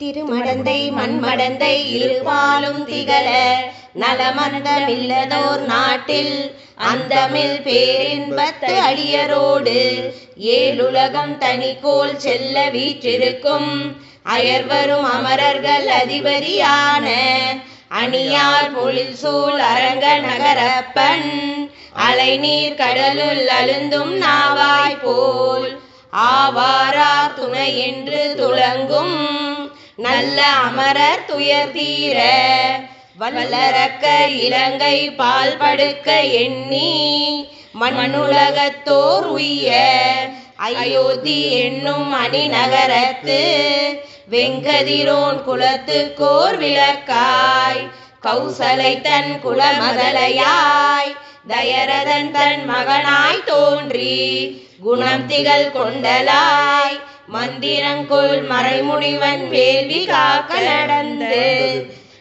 திருமடந்தை மண்மடந்தை இருபாலும் திகழ நலமந்தமில்லதோர் நாட்டில் அந்தமில் பேரின்பத்து அடியரோடு ஏழுலகம் தனிக்கோல் செல்ல வீற்றிருக்கும் அயர்வரும் அமரர்கள் அதிபரியான அணியார் பொழில் சூழ் அரங்க நகரப்பன் அலைநீர் கடலுள் அழுந்தும் நாவாய் போல் ஆவாரா துணை என்று துளங்கும் நல்ல அமரர் துயர் தீர வல்லரக்க இலங்கை பால் படுக்க எண்ணி மண்ணுலகத்தோர் உய்ய அயோத்தி என்னும் அணிநகரத்து வெங்கதிரோன் குலத்துக்கோர் விளக்காய் கௌசலை தன் குலமதலையாய் தயரதன் தன் மகனாய் தோன்றி குணம் திகழ் கொண்டலாய். மந்திரங்கொள் மறைமுடிவன் வேள்வி காக்க நடந்து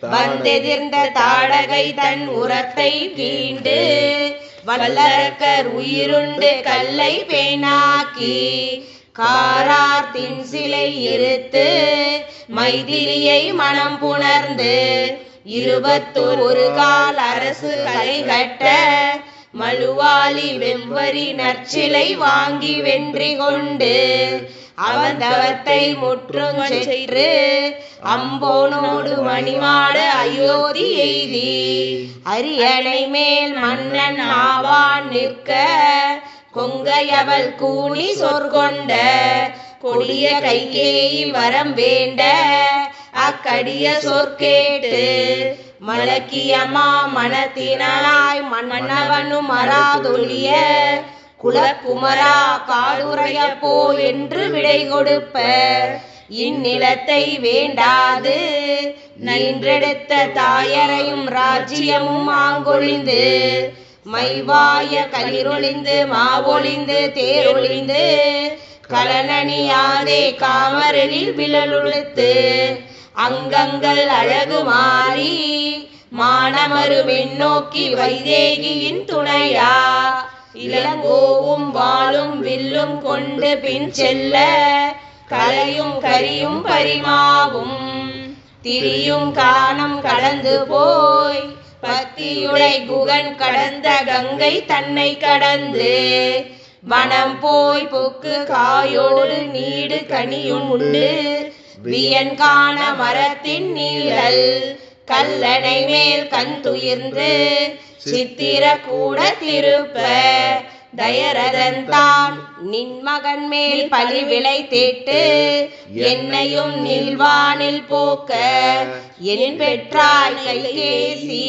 வந்தெதிர்ந்த தாடகை தன் உரத்தை கீண்டு வல்லரக்கர் உயிருண்டு கல்லை பேனாக்கி காரார் தின் சிலை இருத்து. மைதிலியை மனம் புணர்ந்து. இருபத்தோர் கால் அரசு கலை கட்ட. மழுவாளி வெவ்வரி நற்சிலை வாங்கி வென்றி கொண்டு அவன் தவத்தை முற்றும் சென்று அம்போனோடு மணிமாட அயோத்தி எய்தி. அரியணை மேல் மன்னன் ஆவான் நிற்க கொங்கையவள் கூணி சொற்கொண்ட கொடிய கைகேயி வரம் வேண்ட அக்கடிய சொற்கேட்டு மலக்கியமா மனத்தினாய் மன்னவனும் மராதொழிய குலக்குமரா காடுறைய போ என்று விடை கொடுப்ப இந்நிலத்தை வேண்டாது நின்றெடுத்த தாயரையும் ராஜ்யமும் ஆங்கொழிந்து மைவாய களிரொளிந்து மாவொழிந்து தேரொளிந்து கலனணியாதே காமரலில் விழலுழுத்து அங்கங்கள் அழகு மாறி மானமரு வெண்ணோக்கி வைதேகியின் துணையா? இளங்கோவும் வாழும் வில்லும் கொண்டு பின் செல்ல கலையும் கரியும் பரிமாவும். திரியும் காணம் கடந்து போய் பத்தியுடை குகன் கடந்த கங்கை தன்னை கடந்து. வனம் போய் பொக்கு காயோடு நீடு கனியும் உண்டு. வியன் காண மரத்தின் நீழல் கல்லணை மேல் கண் துயிர்ந்து சித்திர கூட திருப்ப தயரதன் தான் நின் மகன் மேல் பழி விளை தேட்டு என்னையும் நில்வானில் போக்க என் பெற்றாய் கைகேசி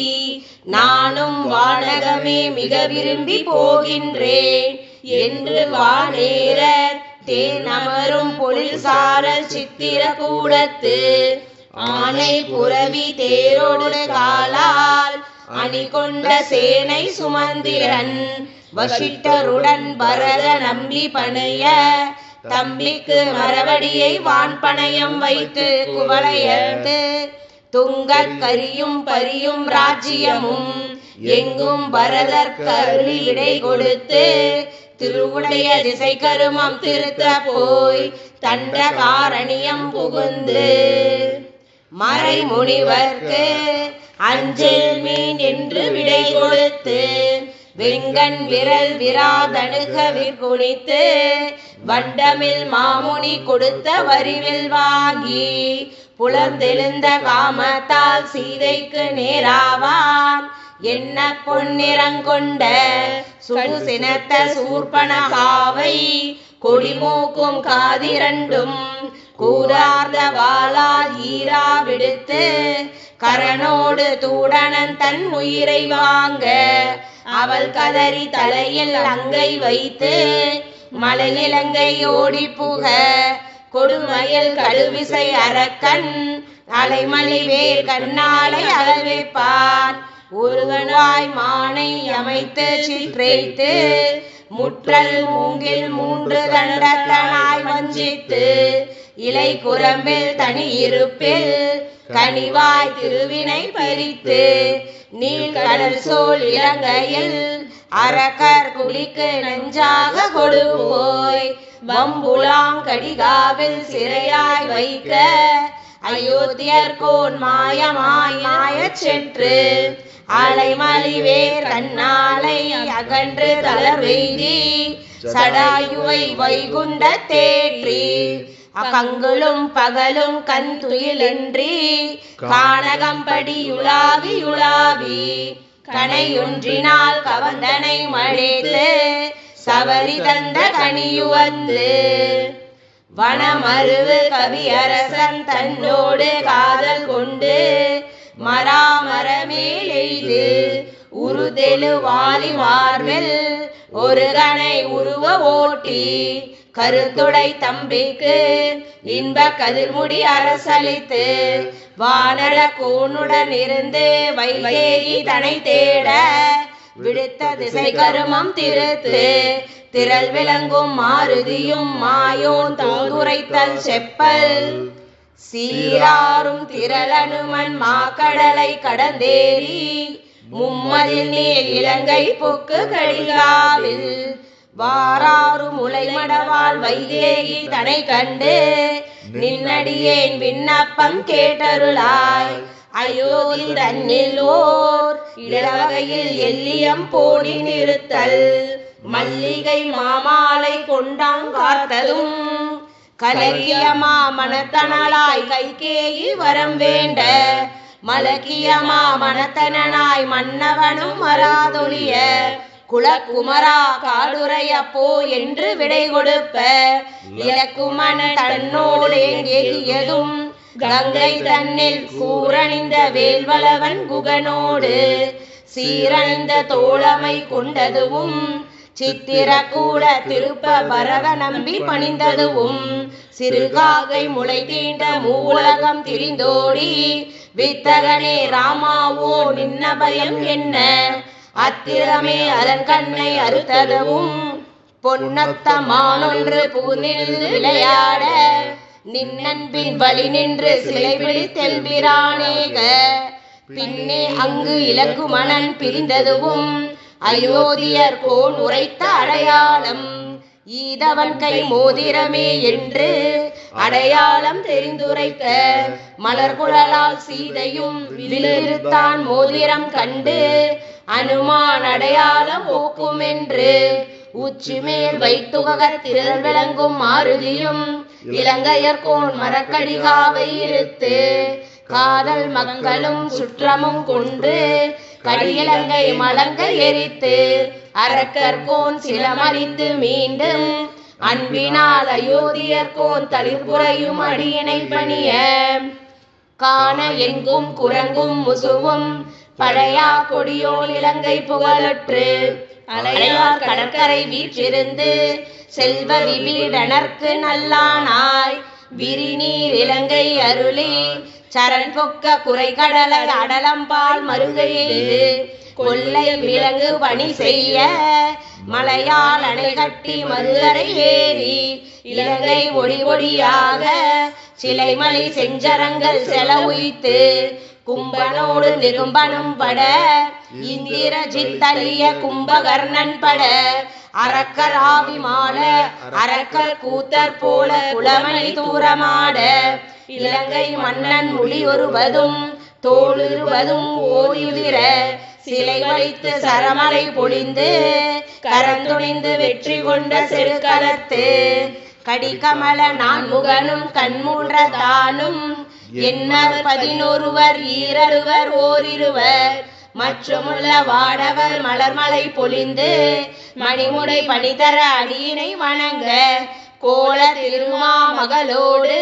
நானும் வானகமே மிக விரும்பி போகின்றேன் என்று வானேரர் தேனமரும் பொழில்சார சித்திர கூடத்து. ஆனை புரவி தேரோடு காலால் அணி கொண்ட சேனை சுமந்திரன். வசிட்டருடன் பரத நம்பி பணைய தம்பிக்கு மரவடியை வான் பணயம் வைத்து குவளையர்த்து. துங்க கரியும் பரியும் ராஜ்யமும் எங்கும் பரதர் இடை கொடுத்து திருவுடைய திசை கருமம் திருத்த போய் தண்ட காரணியம் புகுந்து மறைமுனிவர்க்கு அஞ்சல் மீன் என்று விடை கொடுத்து வெங்கண் விரல் விராதணுக விற்குணித்து வண்டமில் மாமுனி கொடுத்த வரிவில் வாங்கி புலர்ந்தெழுந்த காமத்தால் சீதைக்கு நேராவான் என்ன பொன்னிறங்கொண்ட சுடுசினத்த சூர்பனகாவை கொடிமூக்கும் காதிரண்டும் கூரார்ந்த வாளால் ஈரா விடுத்து கரனோடு தூடனன் தன் உயிரை வாங்க அவள் கதறி தலையில் அங்கை வைத்து மலையிலங்கை ஓடி புக கொடுமயல் கழுவிசை அரக்கன் அலைமலை வேர் கண்ணாலை அகழ்விப்பான் ஒருவனாய் மானை அமைத்து சிற்றைத்து முற்றல் மூங்கில் மூன்று தண்டத்தனாய் வஞ்சித்து இலை குரம்பில் தனி இருப்பில் கனிவாய் திருவினை பறித்து நீழ்கடல் சோல் இலங்கையில் அரக்கர் குளிக்கு நெஞ்சாக கொடுவோய் வம்புலாங்கடிகாவில் சிறையாய் வைக்க அயோத்தியர் கோன் மாயமாய் மாயச் சென்று அலைமலிவேர் தன்னாலை அகன்று தளர்வெய்தி சடாயுவை வைகுண்ட தேற்றி அகங்களும் பகலும் கண் துயிலின்றி கானகம்படி யுலாவி யுலாவி கனையொன்றினால் கவந்தனை மழைத்து சவரி தந்த கனியுவந்து வனமருவு கவியரசன் தன்னோடு காதல் கொண்டு மராமரமேலெய்து உருதெழு வாலி மார்பில் ஒரு கனை உருவ ஓட்டி கருத்துடை தம்பிக்கு இன்ப கதிர்முடி அரசளித்து வானர கூனுடன் இருந்து வைதேகி தனை தேட விடுத்த திசை கருமம் திருத்து திரள் விளங்கும் மாருதியும் மாயோன் தோதுரைத்தல் செப்பல் சீராரும் திரளனுமன் மாக்கடலை கடந்தேறி மும்மதில் நீர் இலங்கை பொக்கு கழியாவில் வாராறு முளைமடவால் வைதேகி தனை கண்டு நின்னடியேன் விண்ணப்பம் கேட்டருளாய் அயோத்தி தன்னில் ஓர் எல்லியம் போடி நிறுத்தல் மல்லிகை மாமாலை கொண்டாங்காத்ததும் கலக்கியமா மனத்தனலாய் கைகேயி வரம் வேண்ட மலக்கியமா மனத்தனாய் மன்னவனும் மராதொழிய குலக்குமரா காடுரைய போ என்று விடை கொடுப்ப. இலக்குமன தன்னோடு எங்கியதும் கங்கை தன்னில் கூரணிந்த வேல்வளவன் குகனோடு சீரணிந்த தோழமை கொண்டதுவும் சித்திரக்கூட திருப்ப பரத நம்பி பணிந்ததுவும் சிறுகாகை முளை தீண்ட மூலகம் திரிந்தோடி. வித்தகனே ராமாவோ நின்ன பயம் என்ன? அத்திரமே அதன் கண்ணை அறுத்ததுவும் பொன்னத்த மானொன்று பூநில் விளையாட. நின்னன்பின் வழி நின்று சிலை விழித்தெல்பிரானேக பின்னே அங்கு இலக்குமணன் பிரிந்ததுவும் அயோத்தியர் கோன் உரைத்த அடையாளம். ஈதவன் கை மோதிரமே என்று அடையாளம் தெரிந்துரைக்க மலர்குழலால் சீதையும் விழிருத்தான் மோதிரம் கண்டு அனுமான் அடையாளம் ஓக்கும் என்று உச்சி மேல் வைத்துகக திரள் விளங்கும் மாருதியும் இலங்கையர்கோன் மரக்கடிகாவை இருத்து காதல் மக்களும் சுற்றமும் கொண்டு கடியிலங்கை மலங்க எரித்து அரக்கர்கோன் சிலமறித்து மீண்டும் அன்பினால் அயோத்தியர்கோன் தளிர்புறையும் அடியினை பணிய காண எங்கும் குரங்கும் முசுவும் பழையா கொடியோல் இலங்கை புகழற்று அலையார் கடற்கரை வீற்றிருந்து செல்வ விபீடனர்க்கு நல்லானாய் விரிநீர் இலங்கை அருளி சரண் பொக்க குறை கடலை அடலம்பால் மருகையெய்து கொல்லை விலங்கு பணி செய்ய மலையால் அணை கட்டி மருதரை ஏறி இலங்கை ஒடி ஒடியாக சிலைமலை செஞ்சரங்கள் செலவுய்த்து கும்பனோடு நிரும்பனும் பட இந்திரஜித்தலிய கும்பகர்ணன் பட அரக்கர் ஆவி மால அரக்கர் கூத்தர் போல குளமணி தூரமாட இலங்கை மன்னன் முடியொருவதும் தோளுருவதும் ஓயுதிர சிலை வைத்து சரமலை பொழிந்து கரந்துணிந்து வெற்றி கொண்ட செருக்கலத்து கடிகமல நான் முகனும் கண்மூன்ற தானும் என்ன பதினொருவர் ஈரருவர் ஓரிருவர் மற்றுமுள்ள வாடவர் மலர்மலை பொழிந்து மணிமுடை பணிதர அடியினை வணங்க கோல திருமா மகளோடு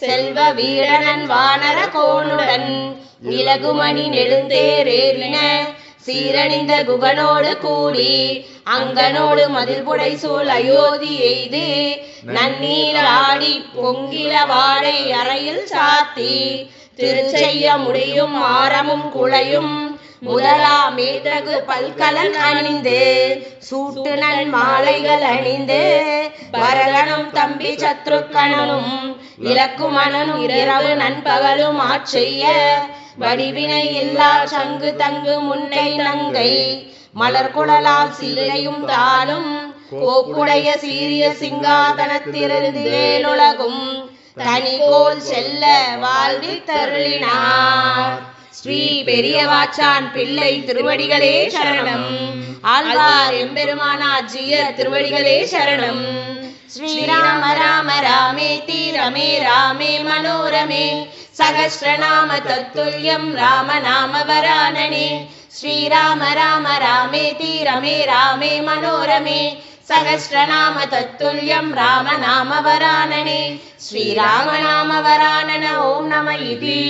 செல்வ வீரனன் வானர கோனுடன் இலகுமணி நெடுந்தேரேறின சீரணிந்த குகனோடு கூடி அங்கனோடு மதில்புடை சூழ் அயோத்தி எய்து நன்னீர் ஆடி பொங்கில வாடை அறையில் சாத்தி திருச்செய்ய முடியும் ஆரமும் குழையும் முதலாம் மேதகு பல்கலன் அணிந்து சூட்டு நல் மாலைகள் அணிந்து பரதனும் தம்பி சத்ருக்கணனும் இலக்குமணனும் இரவு நண்பகலும் ஆட்செய்ய வடிவினை இல்லா சங்கு தங்கு முன்னை நங்கை மலர் குடலால் சீரையும் தானும் கோப்புடைய சீரிய சிங்காதனத்திலிருந்து வேலுலகும் தனிகோல் செல்ல வால் வாழ்வித்தருளினார். ஸ்ரீ பெரியவாச்சான் பிள்ளை திருவடிகளே சரணம். ஆழ்வார் எம்பெருமானார் ஜிய திருவடிகளே சரணம். ஸ்ரீராம ராம ராமேதி ரமே ராமே மனோரமே. சகஸ்ரநாம தத்துல்யம் ராம நாம வராணனே ஸ்ரீராம ராம ராமேதி ரமே ராமே மனோரமே. சகஸ்ரநாம தத்துல்யம் ராம நாம வரானனே. ஸ்ரீராம நாம வராணன ஓம் நம இதி.